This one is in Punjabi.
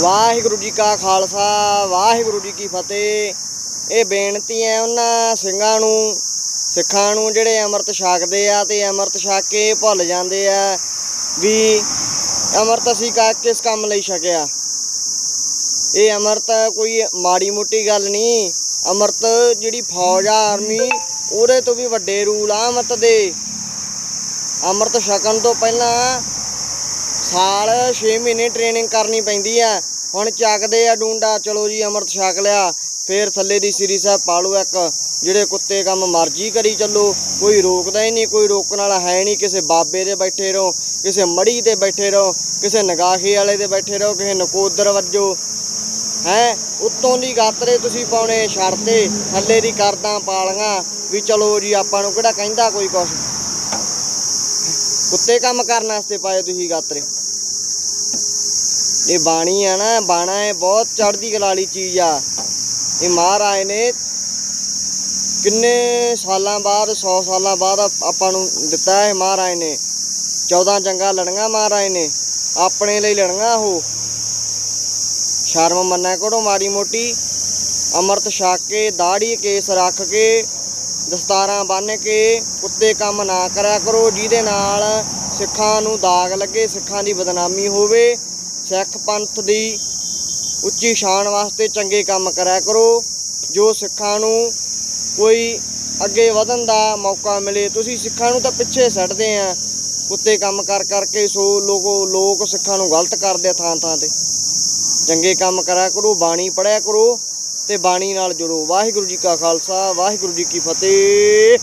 ਵਾਹਿਗੁਰੂ ਜੀ ਕਾ ਖਾਲਸਾ, ਵਾਹਿਗੁਰੂ ਜੀ ਕੀ ਫਤਿਹ। ਇਹ ਬੇਨਤੀ ਹੈ ਉਹਨਾਂ ਸਿੰਘਾਂ ਨੂੰ, ਸਿੱਖਾਂ ਨੂੰ ਜਿਹੜੇ ਅੰਮ੍ਰਿਤ ਛਕਦੇ ਆ ਤੇ ਅੰਮ੍ਰਿਤ ਛਕ ਕੇ ਭੁੱਲ ਜਾਂਦੇ ਆ ਵੀ ਅੰਮ੍ਰਿਤ ਅਸੀਂ ਕਾ ਕਿਸ ਕੰਮ ਲਈ ਛਕਿਆ। ਇਹ ਅੰਮ੍ਰਿਤ ਕੋਈ ਮਾੜੀ ਮੋਟੀ ਗੱਲ ਨਹੀਂ, ਅੰਮ੍ਰਿਤ ਜਿਹੜੀ ਫੌਜ ਆ ਆਰਮੀ ਉਹਦੇ ਤੋਂ ਵੀ ਵੱਡੇ ਰੂਲ ਆ ਅੰਮ੍ਰਿਤ ਦੇ। ਅੰਮ੍ਰਿਤ ਛਕਣ ਤੋਂ ਪਹਿਲਾਂ ਸਾਲ 6 ਮਹੀਨੇ ਟ੍ਰੇਨਿੰਗ ਕਰਨੀ ਪੈਂਦੀ ਆ। ਹੁਣ ਚੱਕਦੇ ਆ ਡੂੰਡਾ, ਚਲੋ ਜੀ ਅੰਮ੍ਰਿਤ ਛਕ ਲਿਆ, ਫੇਰ ਥੱਲੇ ਦੀ ਸ੍ਰੀ ਸਾਹਿਬ ਪਾਲੋ ਇੱਕ, ਜਿਹੜੇ ਕੁੱਤੇ ਕੰਮ ਮਰਜ਼ੀ ਕਰੀ ਚੱਲੋ, ਕੋਈ ਰੋਕਦਾ ਹੀ ਨਹੀਂ, ਕੋਈ ਰੋਕਣ ਵਾਲਾ ਹੈ ਨਹੀਂ, ਕਿਸੇ ਬਾਬੇ ਦੇ ਬੈਠੇ ਰਹੋ, ਕਿਸੇ ਮੜੀ ਤੇ ਬੈਠੇ ਰਹੋ, ਕਿਸੇ ਨਗਾਹੀ ਵਾਲੇ 'ਤੇ ਬੈਠੇ ਰਹੋ, ਕਿਸੇ ਨਕੋਦਰ ਵੱਜੋ। ਹੈ, ਉੱਤੋਂ ਦੀ ਗਾਤਰੇ ਤੁਸੀਂ ਪਾਉਣੇ ਛੜਤੇ, ਥੱਲੇ ਦੀ ਕਰਦਾਂ ਪਾਲੀਆਂ, ਵੀ ਚਲੋ ਜੀ ਆਪਾਂ ਨੂੰ ਕਿਹੜਾ ਕਹਿੰਦਾ ਕੋਈ ਕੁਛ। ਕੁੱਤੇ ਕੰਮ ਕਰਨ ਵਾਸਤੇ ਪਾਏ ਤੁਸੀਂ ਗਾਤਰੇ। ਇਹ ਬਾਣੀ ਆ ਨਾ, ਬਾਣਾ ਇਹ ਬਹੁਤ ਚੜ੍ਹਦੀ ਕਲਾ ਵਾਲੀ ਚੀਜ਼ ਆ। ਇਹ ਮਹਾਰਾਜ ਨੇ ਕਿੰਨੇ ਸਾਲਾਂ ਬਾਅਦ 100 ਸਾਲਾਂ ਬਾਅਦ ਆਪ- ਆਪਾਂ ਨੂੰ ਦਿੱਤਾ ਹੈ ਮਹਾਰਾਜ ਨੇ। 14 ਜੰਗਾਂ ਲੜੀਆਂ ਮਹਾਰਾਜ ਨੇ, ਆਪਣੇ ਲਈ ਲੜੀਆਂ ਉਹ। ਸ਼ਰਮ ਮੰਨਿਆ ਕਰੋ ਮਾੜੀ ਮੋਟੀ। ਅੰਮ੍ਰਿਤ ਛਕ ਕੇ ਦਾੜੀ ਕੇਸ ਰੱਖ ਕੇ, ਦਸਤਾਰਾਂ ਬੰਨ੍ਹ ਕੇ, ਕੁੱਤੇ ਕੰਮ ਨਾ ਕਰਿਆ ਕਰੋ, ਜਿਹਦੇ ਨਾਲ ਸਿੱਖਾਂ ਨੂੰ ਦਾਗ ਲੱਗੇ, ਸਿੱਖਾਂ ਦੀ ਬਦਨਾਮੀ ਹੋਵੇ। ਸਿੱਖ ਪੰਥ ਦੀ ਉੱਚੀ ਸ਼ਾਨ ਵਾਸਤੇ ਚੰਗੇ ਕੰਮ ਕਰਿਆ ਕਰੋ, ਜੋ ਸਿੱਖਾਂ ਨੂੰ ਕੋਈ ਅੱਗੇ ਵਧਣ ਦਾ ਮੌਕਾ ਮਿਲੇ। ਤੁਸੀਂ ਸਿੱਖਾਂ ਨੂੰ ਤਾਂ ਪਿੱਛੇ ਛੱਡਦੇ ਆ ਕੁੱਤੇ ਕੰਮ ਕਰ ਕਰਕੇ ਸੋ ਲੋਕੋ, ਲੋਕ ਸਿੱਖਾਂ ਨੂੰ ਗਲਤ ਕਰਦੇ ਆ ਥਾਂ ਥਾਂ ਤੇ। ਚੰਗੇ ਕੰਮ ਕਰਿਆ ਕਰੋ, ਬਾਣੀ ਪੜਿਆ ਕਰੋ ਤੇ ਬਾਣੀ ਨਾਲ ਜੁੜੋ। ਵਾਹਿਗੁਰੂ ਜੀ ਕਾ ਖਾਲਸਾ, ਵਾਹਿਗੁਰੂ ਜੀ ਕੀ ਫਤਿਹ।